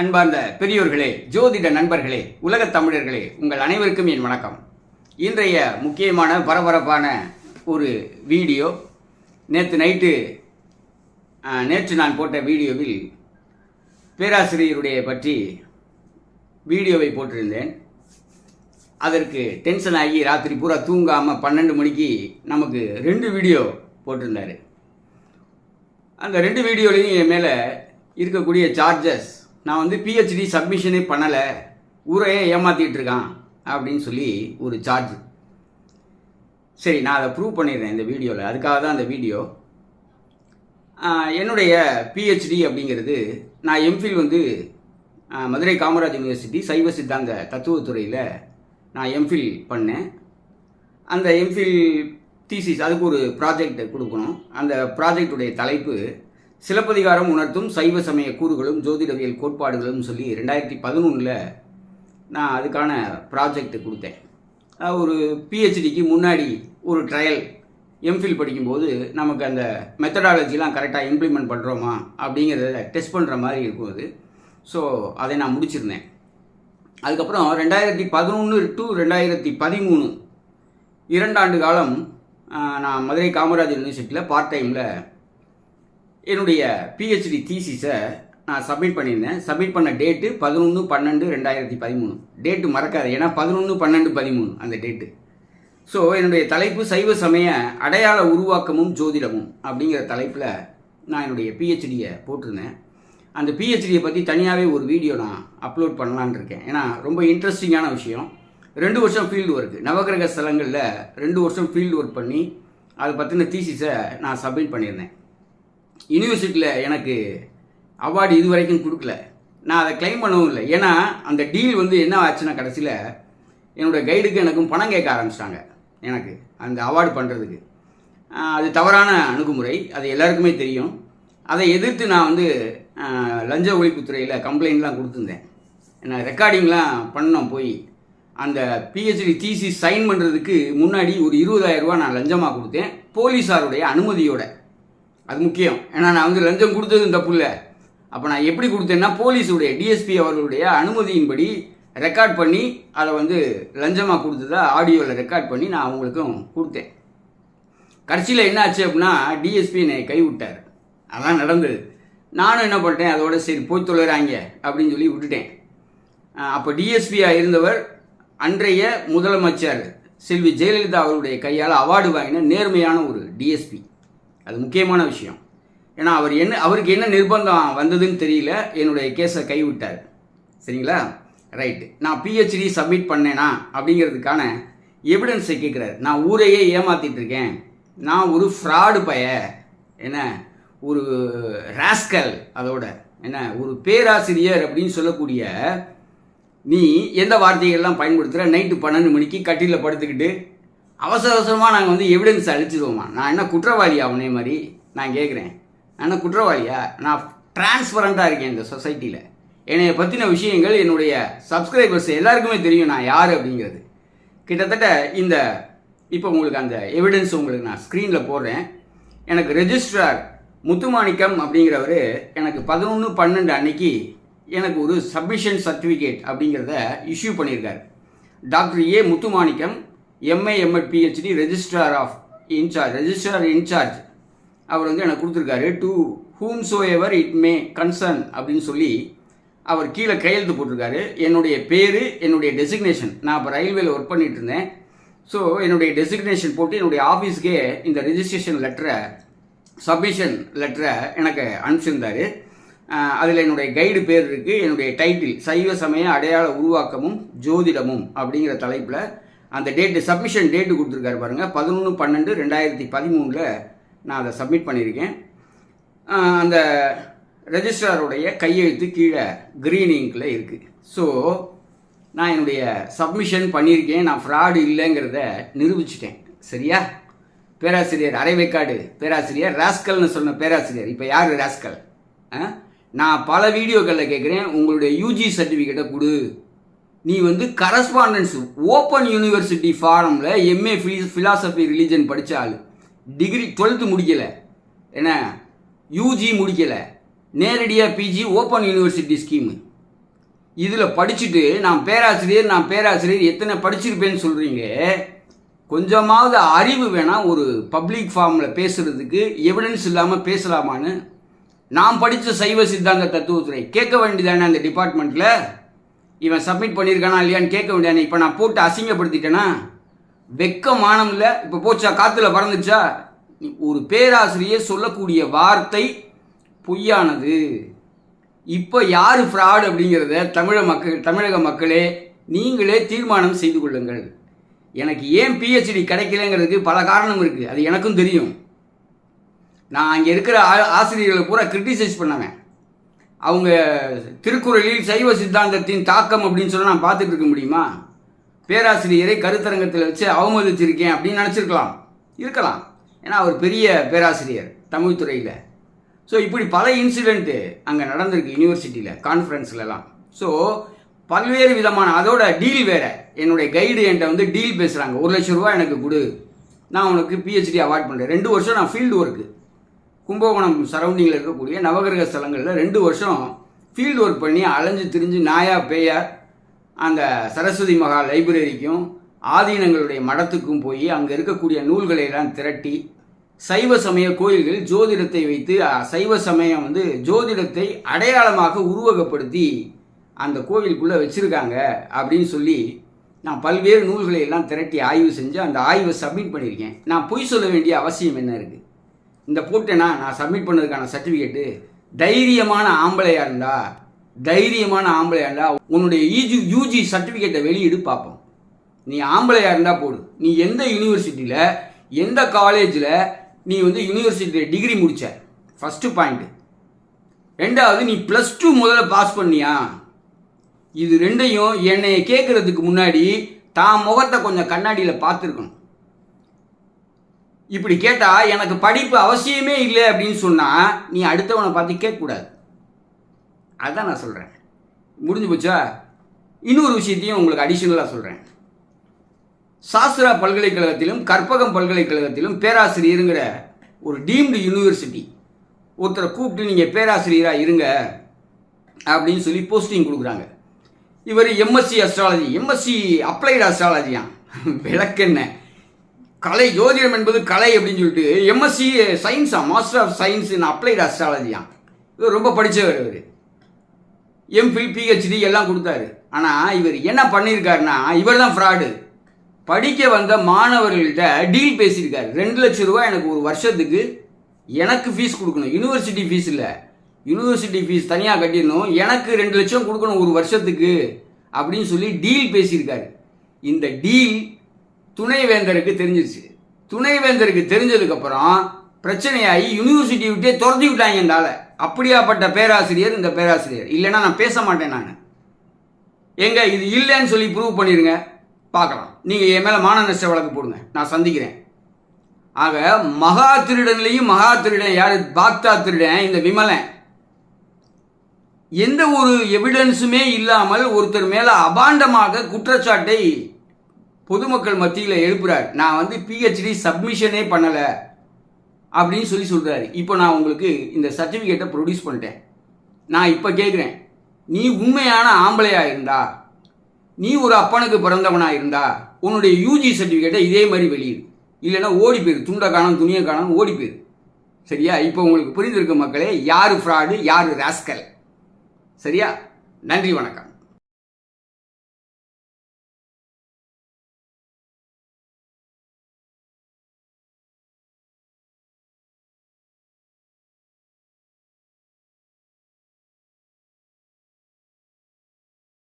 அன்பார்ந்த பெரியோர்களே ஜோதிட நண்பர்களே உலகத் தமிழர்களே உங்கள் அனைவருக்கும் என் வணக்கம். இன்றைய முக்கியமான பரபரப்பான ஒரு வீடியோ நேற்று நைட்டு நேற்று நான் போட்ட வீடியோவில் பேராசிரியருடைய பற்றி வீடியோவை போட்டிருந்தேன். அதற்கு டென்ஷன் ஆகி ராத்திரி பூரா தூங்காமல் பன்னெண்டு மணிக்கு நமக்கு ரெண்டு வீடியோ போட்டிருந்தார். அந்த ரெண்டு வீடியோலையும் என் மேலே இருக்கக்கூடிய சார்ஜஸ் நான் வந்து பிஹெச்டி சப்மிஷனே பண்ணலை. ஊரையே ஏமாத்திட்டு இருக்கான் அப்படின்னு சொல்லி ஒரு சார்ஜ் சரி நான் அதை ப்ரூவ் பண்ணிடுறேன் இந்த வீடியோவில் அதுக்காக தான் அந்த வீடியோ என்னுடைய பிஹெச்டி அப்படிங்கிறது நான் எம்ஃபில் வந்து மதுரை காமராஜ் யூனிவர்சிட்டி சைவ சித்தாந்த தத்துவத்துறையில் நான் எம்ஃபில் பண்ணேன். அந்த எம்ஃபில் தீசிஸ் அதுக்கு ஒரு ப்ராஜெக்ட் கொடுக்கணும். அந்த ப்ராஜெக்டுடைய தலைப்பு சிலப்பதிகாரம் உணர்த்தும் சைவ சமய கூறுகளும் ஜோதிடவியல் கோட்பாடுகளும் சொல்லி ரெண்டாயிரத்தி பதினொன்றில் நான் அதுக்கான ப்ராஜெக்ட் கொடுத்தேன். ஒரு பிஹெச்டிக்கு முன்னாடி ஒரு ட்ரையல் எம்ஃபில் படிக்கும்போது நமக்கு அந்த மெத்தடாலஜிலாம் கரெக்டாக இம்ப்ளிமெண்ட் பண்ணுறோமா அப்படிங்கிறத டெஸ்ட் பண்ணுற மாதிரி இருக்கும் அது. ஸோ அதை நான் முடிச்சிருந்தேன். அதுக்கப்புறம் ரெண்டாயிரத்தி பதினொன்று டு ரெண்டாயிரத்தி பதிமூணு இரண்டாண்டு காலம் நான் மதுரை காமராஜர் யூனிவர்சிட்டியில் பார்ட் டைமில் என்னுடைய பிஹெச்டி தீசிஸை நான் சப்மிட் பண்ணியிருந்தேன். சப்மிட் பண்ண டேட்டு பதினொன்று பன்னெண்டு ரெண்டாயிரத்தி பதிமூணு. டேட்டு மறக்காது ஏன்னா பதினொன்று பன்னெண்டு பதிமூணு அந்த டேட்டு ஸோ என்னுடைய தலைப்பு சைவ சமய அடையாள உருவாக்கமும் ஜோதிடமும் அப்படிங்கிற தலைப்பில் நான் என்னுடைய பிஹெச்டியை போட்டிருந்தேன். அந்த பிஹெச்டியை பற்றி தனியாகவே ஒரு வீடியோ நான் அப்லோட் பண்ணலான்னு இருக்கேன். ஏன்னா ரொம்ப இன்ட்ரெஸ்டிங்கான விஷயம். ரெண்டு வருஷம் ஃபீல்டு ஒர்க் நவகிரக ஸ்தலங்களில் ரெண்டு வருஷம் ஃபீல்டு ஒர்க் பண்ணி அதை பற்றின தீசிஸை நான் சப்மிட் பண்ணியிருந்தேன். யூனிவர்சிட்டியில் எனக்கு அவார்டு இது வரைக்கும் கொடுக்கல. நான் அதை கிளைம் பண்ணவும் இல்லை. ஏன்னா அந்த டீல் வந்து என்ன ஆச்சுன்னா கடைசியில் என்னோட கைடுக்கு எனக்கும் பணம் கேட்க ஆரம்பிச்சிட்டாங்க. எனக்கு அந்த அவார்டு பண்ணுறதுக்கு அது தவறான அணுகுமுறை. அது எல்லாருக்குமே தெரியும். அதை எதிர்த்து நான் வந்து லஞ்ச ஒழிப்புத்துறையில் கம்ப்ளைண்ட்லாம் கொடுத்துருந்தேன். நான் ரெக்கார்டிங்லாம் பண்ணோம் போய். அந்த பிஹெச்டி தீசி சைன் பண்ணுறதுக்கு முன்னாடி ஒரு இருபதாயிரரூபா நான் லஞ்சமாக கொடுத்தேன். போலீஸாருடைய அனுமதியோட. அது முக்கியம். ஏன்னா நான் வந்து லஞ்சம் கொடுத்ததும் தப்பு இல்லை அப்போ நான் எப்படி கொடுத்தேன்னா போலீஸுடைய டிஎஸ்பி அவர்களுடைய அனுமதியின்படி ரெக்கார்ட் பண்ணி அதை வந்து லஞ்சமாக கொடுத்ததா ஆடியோவில் ரெக்கார்ட் பண்ணி நான் அவங்களுக்கும் கொடுத்தேன். கடைசியில் என்ன ஆச்சு அப்படின்னா டிஎஸ்பி என்னை கைவிட்டார். அதான் நடந்தது. நானும் என்ன பண்ணிட்டேன் அதோட சரி போய் தொழுறாங்க அப்படின்னு சொல்லி விட்டுட்டேன். அப்போ டிஎஸ்பியாக இருந்தவர் அன்றைய முதலமைச்சர் செல்வி ஜெயலலிதா அவருடைய கையால் அவார்டு வாங்கின நேர்மையான ஒரு டிஎஸ்பி அது முக்கியமான விஷயம். ஏன்னா அவர் என்ன அவருக்கு என்ன நிர்பந்தம் வந்ததுன்னு தெரியல. என்னுடைய கேஸை கைவிட்டார். சரிங்களா? ரைட்டு நான் பிஹெச்டி சப்மிட் பண்ணேனா அப்படிங்கிறதுக்கான எவிடன்ஸை கேட்குறாரு. நான் ஊரையே ஏமாத்திட்டு இருக்கேன். நான் ஒரு ஃப்ராடு பய. என்ன? ஒரு ராஸ்கல் அதோட. என்ன? ஒரு பேராசிரியர் அப்படின்னு சொல்லக்கூடிய நீ எந்த வார்த்தைகள்லாம் பயன்படுத்துகிற நைட்டு பன்னெண்டு மணிக்கு கட்டிலில் படுத்துக்கிட்டு அவசர அவசரமாக நாங்கள் வந்து எவிடன்ஸ் அழிச்சிடுவோமா நான் என்ன குற்றவாளியா உன்னே மாதிரி? நான் கேட்குறேன் நான் என்ன குற்றவாளியா? நான் டிரான்ஸ்பரண்ட்டாக இருக்கேன் இந்த சொசைட்டியில் என்னைய பற்றின விஷயங்கள் என்னுடைய சப்ஸ்கிரைபர்ஸ் எல்லாருக்குமே தெரியும் நான் யார் அப்படிங்கிறது. கிட்டத்தட்ட இந்த இப்போ உங்களுக்கு அந்த எவிடன்ஸ் உங்களுக்கு நான் ஸ்க்ரீனில் போடுறேன். எனக்கு ரெஜிஸ்ட்ரார் முத்துமாணிக்கம் அப்படிங்கிறவர் எனக்கு பதினொன்று பன்னெண்டு அன்னைக்கு எனக்கு ஒரு சப்மிஷன் சர்டிஃபிகேட் அப்படிங்கிறத இஷ்யூ பண்ணியிருக்காரு. Doctor A Muthumanickam MA MEd PhD registrar of in charge registrar in charge அவர் வந்து எனக்கு கொடுத்துருக்காரு. To whomsoever it may concern அப்படின்னு சொல்லி அவர் கீழே கையெழுத்து போட்டிருக்காரு. என்னுடைய பேர் என்னுடைய டெசிக்னேஷன் நான் இப்போ ரயில்வேல ஒர்க் பண்ணிட்டு இருந்தேன். ஸோ என்னுடைய டெசிக்னேஷன் போட்டு என்னுடைய ஆஃபீஸ்க்கே இந்த ரெஜிஸ்ட்ரேஷன் லெட்டரை சப்மிஷன் லெட்டரை எனக்கு அனுப்பிச்சிருந்தாரு. அதில் என்னுடைய கைடு பேர் இருக்குது என்னுடைய டைட்டில் சைவ சமய அடையாள உருவாக்கமும் ஜோதிடமும் அப்படிங்கிற தலைப்பில் அந்த டேட்டு சப்மிஷன் டேட்டு கொடுத்துருக்காரு பாருங்கள் பதினொன்று பன்னெண்டு ரெண்டாயிரத்தி பதிமூணில் நான் அதை சப்மிட் பண்ணியிருக்கேன். அந்த ரெஜிஸ்ட்ராருடைய கையெழுத்து கீழே க்ரீன் இங்கில் இருக்குது ஸோ நான் என்னுடைய சப்மிஷன் பண்ணியிருக்கேன். நான் ஃப்ராடு இல்லைங்கிறத நிரூபிச்சிட்டேன். சரியா? பேராசிரியர் அரைவேக்காடு பேராசிரியர் ராஸ்கல்னு சொன்ன பேராசிரியர். இப்போ யார் ராஸ்கல் நான் பல வீடியோக்களில் கேட்குறேன் உங்களுடைய யூஜி சர்டிஃபிகேட்டை கொடு. நீ வந்து கரஸ்பாண்டன்ஸ் ஓப்பன் யூனிவர்சிட்டி ஃபாரமில் எம்ஏ ஃபிலாசபி ரிலீஜன் படித்த ஆள். டிகிரி டுவெல்த்து முடிக்கலை. என்ன? யூஜி முடிக்கலை. நேரடியாக பிஜி ஓப்பன் யூனிவர்சிட்டி ஸ்கீமு இதில் படிச்சுட்டு நான் பேராசிரியர் நான் பேராசிரியர் எத்தனை படிச்சிருப்பேன்னு சொல்கிறீங்க கொஞ்சமாவது அறிவு வேணால் ஒரு பப்ளிக் ஃபார்மில் பேசுகிறதுக்கு எவிடன்ஸ் இல்லாமல் பேசலாமான்னு. நான் படித்த சைவ சித்தாந்த தத்துவத்துறை கேட்க வேண்டியதானே அந்த டிபார்ட்மெண்ட்டில் இவன் சப்மிட் பண்ணியிருக்கானா இல்லையான்னு கேட்க வேண்டியானே இப்போ நான் போட்டு அசிங்கப்படுத்திட்டேனா? வெக்க மானம் இல்லை இப்போ போச்சா? காற்றுல பறந்துச்சா? ஒரு பேராசிரியர் சொல்லக்கூடிய வார்த்தை பொய்யானது. இப்போ யார் ஃப்ராடு அப்படிங்கிறத தமிழக மக்கள் தமிழக மக்களே நீங்களே தீர்மானம் செய்து கொள்ளுங்கள். எனக்கு ஏன் பிஹெச்டி கிடைக்கலங்கிறதுக்கு பல காரணம் இருக்குது அது எனக்கும் தெரியும். நான் அங்கே இருக்கிற ஆ- ஆசிரியர்களை பூரா கிரிட்டிசைஸ் பண்ணுவேன். அவங்க திருக்குறளில் சைவ சித்தாந்தத்தின் தாக்கம் அப்படின்னு சொல்லி நான் பார்த்துட்டு இருக்க முடியுமா? பேராசிரியரை கருத்தரங்கத்தில் வச்சு அவமதிச்சிருக்கேன் அப்படின்னு நினச்சிருக்கலாம். இருக்கலாம். ஏன்னா அவர் பெரிய பேராசிரியர் தமிழ் துறையில். ஸோ இப்படி பல இன்சிடெண்ட்டு அங்கே நடந்திருக்கு யூனிவர்சிட்டியில் கான்ஃபரன்ஸ்லலாம் ஸோ பல்வேறு விதமான அதோட டீல் வேற. என்னுடைய கைடு என்கிட்ட வந்து டீல் பேசுகிறாங்க ஒரு லட்ச ரூபா எனக்கு கொடு. நான் உனக்கு பிஹெச்டி அவார்ட் பண்ணுறேன் ரெண்டு வருஷம் நான் ஃபீல்டு ஒர்க்கு கும்பகோணம் சரௌண்டிங்கில் இருக்கக்கூடிய நவகிரக ஸ்தலங்களில் ரெண்டு வருஷம் ஃபீல்டு ஒர்க் பண்ணி அலைஞ்சு திரிஞ்சு நாயா பேயா அந்த சரஸ்வதி மகா லைப்ரரிக்கும் ஆதீனங்களுடைய மடத்துக்கும் போய் அங்கே இருக்கக்கூடிய நூல்களை எல்லாம் திரட்டி சைவ சமய கோயில்கள் ஜோதிடத்தை வைத்து சைவ சமயம் வந்து ஜோதிடத்தை அடையாளமாக உருவகப்படுத்தி அந்த கோவிலுக்குள்ளே வச்சுருக்காங்க அப்படின்னு சொல்லி நான் பல்வேறு நூல்களை எல்லாம் திரட்டி ஆய்வு செஞ்சு அந்த ஆய்வை சப்மிட் பண்ணியிருக்கேன். நான் பொய் சொல்ல வேண்டிய அவசியம் என்ன இருக்குது இந்த போட்டேனா நான் சப்மிட் பண்ணதுக்கான சர்டிஃபிகேட்டு தைரியமான ஆம்பளையாக இருந்தா தைரியமான ஆம்பளையாக இருந்தா உன்னுடைய யூஜி யூஜி சர்டிஃபிகேட்டை வெளியிடு பார்ப்போம். நீ ஆம்பளையாக இருந்தால் போடு. நீ எந்த யூனிவர்சிட்டியில் எந்த காலேஜில் நீ வந்து யூனிவர்சிட்டியில் டிகிரி முடித்த ஃபஸ்ட்டு பாயிண்ட்டு ரெண்டாவது நீ ப்ளஸ் டூ முதல்ல பாஸ் பண்ணியா? இது ரெண்டையும் என்னை கேட்குறதுக்கு முன்னாடி தான் முகத்தை கொஞ்சம் கண்ணாடியில் பார்த்துருக்கணும். இப்படி கேட்டால் எனக்கு படிப்பு அவசியமே இல்லை அப்படின்னு சொன்னால் நீ அடுத்தவனை பார்த்து கேட்கக்கூடாது. அதான் நான் சொல்கிறேன் முடிஞ்சு போச்சா? இன்னொரு விஷயத்தையும் உங்களுக்கு அடிஷ்னலாக சொல்கிறேன் சாஸ்திரா பல்கலைக்கழகத்திலும் கற்பகம் பல்கலைக்கழகத்திலும் பேராசிரியருங்கிற ஒரு டீம்டு யூனிவர்சிட்டி ஒருத்தரை கூப்பிட்டு நீங்கள் பேராசிரியராக இருங்க அப்படின்னு சொல்லி போஸ்டிங் கொடுக்குறாங்க. இவர் எம்எஸ்சி அஸ்ட்ராலஜி எம்எஸ்சி அப்ளைடு அஸ்ட்ராலஜியா விளக்கென்ன கலை ஜோதிடம் என்பது கலை அப்படின்னு சொல்லிட்டு MSc சயின்ஸா master of science in applied அஸ்ட்ராலஜியா இவர் ரொம்ப படித்தவர் இவர். எம்ஃபில் பிஹெச்டி எல்லாம் கொடுத்தாரு. ஆனால் இவர் என்ன பண்ணியிருக்காருன்னா இவர் தான் ஃப்ராடு படிக்க வந்த மாணவர்கள்ட்ட டீல் பேசியிருக்காரு. ரெண்டு லட்சம் ரூபாய் எனக்கு ஒரு வருஷத்துக்கு எனக்கு ஃபீஸ் கொடுக்கணும். யூனிவர்சிட்டி ஃபீஸ் இல்லை. யூனிவர்சிட்டி ஃபீஸ் தனியாக கட்டிடணும். எனக்கு ரெண்டு லட்சம் கொடுக்கணும் ஒரு வருஷத்துக்கு அப்படின்னு சொல்லி டீல் பேசியிருக்காரு. இந்த டீல் துணைவேந்தருக்கு தெரிஞ்சிருச்சு. துணைவேந்தருக்கு தெரிஞ்சதுக்கப்புறம் பிரச்சனையாகி யூனிவர்சிட்டி விட்டே துரத்தி விட்டாங்க இந்த அப்படியாப்பட்ட பேராசிரியர் இந்த பேராசிரியர். இல்லைன்னா நான் பேச மாட்டேன் நான். எங்க இது இல்லைன்னு சொல்லி ப்ரூவ் பண்ணிடுங்க பார்க்கலாம். நீங்கள் என் மேலே மான நஷ்ட வழக்கு போடுங்க. நான் சந்திக்கிறேன். ஆக மகா திருடன்லையும் மகா திருடன் யாரு? பாக்தா திருடன் இந்த விமலன். எந்த ஒரு எவிடன்ஸுமே இல்லாமல் ஒருத்தர் மேலே அபாண்டமாக குற்றச்சாட்டை பொதுமக்கள் மத்தியில் எழுப்புறார். நான் வந்து பிஹெச்டி சப்மிஷனே பண்ணலை அப்படின்னு சொல்லி சொல்கிறாரு இப்போ நான் உங்களுக்கு இந்த சர்டிஃபிகேட்டை ப்ரொடியூஸ் பண்ணிட்டேன். நான் இப்போ கேட்குறேன் நீ உண்மையான ஆம்பளையாக இருந்தா நீ ஒரு அப்பனுக்கு பிறந்தவனாக இருந்தா உன்னுடைய யூஜி சர்டிஃபிகேட்டை இதே மாதிரி வெளியிடு. இல்லைன்னா ஓடி போயிரு. துண்டை காணும் துணியை காணும் ஓடி போயிரு. சரியா? இப்போ உங்களுக்கு புரிந்திருக்க மக்களே யார் ஃப்ராடு யார் ராஸ்கல் சரியா? நன்றி வணக்கம்.